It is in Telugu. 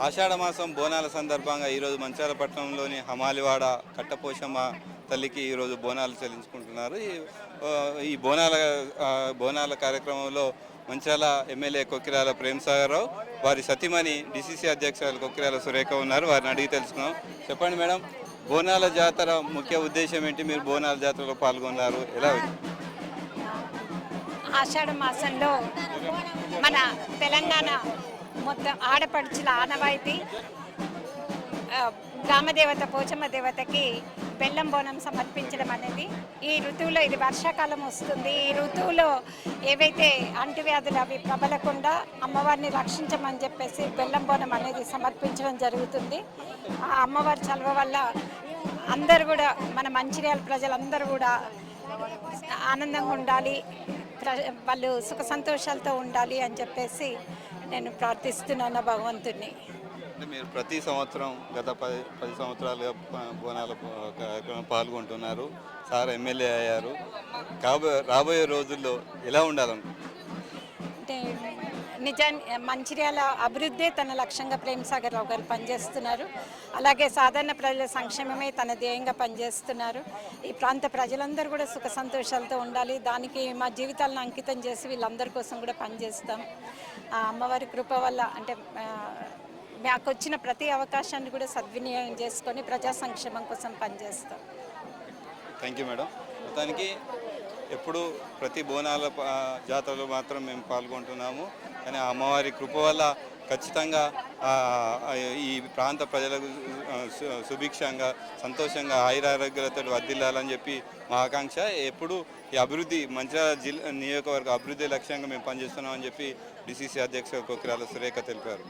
ఆషాఢ మాసం బోనాల సందర్భంగా ఈరోజు మంచాలపట్నంలోని హమాలివాడ కట్టపోషమ్మ తల్లికి ఈరోజు బోనాలు చెల్లించుకుంటున్నారు. ఈ ఈ బోనాల బోనాల కార్యక్రమంలో మంచాల ఎమ్మెల్యే కొక్కిరాల ప్రేమసాగరరావు వారి సతీమణి డిసిసి అధ్యక్షురాలు కొక్కిరాల సురేఖ ఉన్నారు. వారిని అడిగి తెలుసుకున్నాం. చెప్పండి మేడం బోనాల జాతర ముఖ్య ఉద్దేశం ఏంటి? మీరు బోనాల జాతరలో పాల్గొన్నారు. ఎలా ఆషాఢ మాసంలో మన తెలంగాణ మొత్తం ఆడపడుచుల ఆనవాయితీ గ్రామదేవత పోచమ్మ దేవతకి బెల్లం బోనం సమర్పించడం అనేది ఈ ఋతువులో ఇది వర్షాకాలం వస్తుంది. ఈ ఋతువులో ఏవైతే అంటువ్యాధులు అవి ప్రబలకుండా అమ్మవారిని రక్షించమని చెప్పేసి బెల్లం బోనం అనేది సమర్పించడం జరుగుతుంది. ఆ అమ్మవారి చలవ వల్ల అందరు కూడా మన మంచిర్యాల ప్రజలందరూ కూడా ఆనందంగా ఉండాలి. వాళ్ళు సుఖ సంతోషాలతో ఉండాలి అని చెప్పేసి నేను ప్రార్థిస్తున్నాను భగవంతుణ్ణి. అంటే మీరు ప్రతి సంవత్సరం గత పది పది సంవత్సరాలుగా బోనాల కార్యక్రమం పాల్గొంటున్నారు. సార్ ఎమ్మెల్యే అయ్యారు. కాబోయే రాబోయే రోజుల్లో ఎలా ఉండాలనుకుంటున్నారు? అంటే నిజాన్ని మంచిర్యాల అభివృద్ధే తన లక్ష్యంగా ప్రేమసాగర్ రావు గారు పనిచేస్తున్నారు. అలాగే సాధారణ ప్రజల సంక్షేమమే తన ధ్యేయంగా పనిచేస్తున్నారు. ఈ ప్రాంత ప్రజలందరూ కూడా సుఖ సంతోషాలతో ఉండాలి. దానికి మా జీవితాలను అంకితం చేసి వీళ్ళందరి కోసం కూడా పనిచేస్తాం. ఆ అమ్మవారి కృప వల్ల అంటే మాకు వచ్చిన ప్రతి అవకాశాన్ని కూడా సద్వినియోగం చేసుకొని ప్రజా సంక్షేమం కోసం పనిచేస్తాం. Thank you madam. మొత్తానికి ఎప్పుడు ప్రతి బోనాల జాతరలో మాత్రం మేము పాల్గొంటున్నాము. కానీ ఆ అమ్మవారి కృప వల్ల ఖచ్చితంగా ఈ ప్రాంత ప్రజలకు సు- సుభిక్షంగా సంతోషంగా ఆయురారోగ్యాలతో వర్ధిల్లాలని చెప్పి మా ఆకాంక్ష. ఎప్పుడు ఈ అభివృద్ధి మంచిర్యాల జిల్లా నియోజకవర్గ అభివృద్ధి లక్ష్యంగా మేము పనిచేస్తున్నామని చెప్పి డిసిసి అధ్యక్షుడు కొకిరాల సురేఖ తెలిపారు.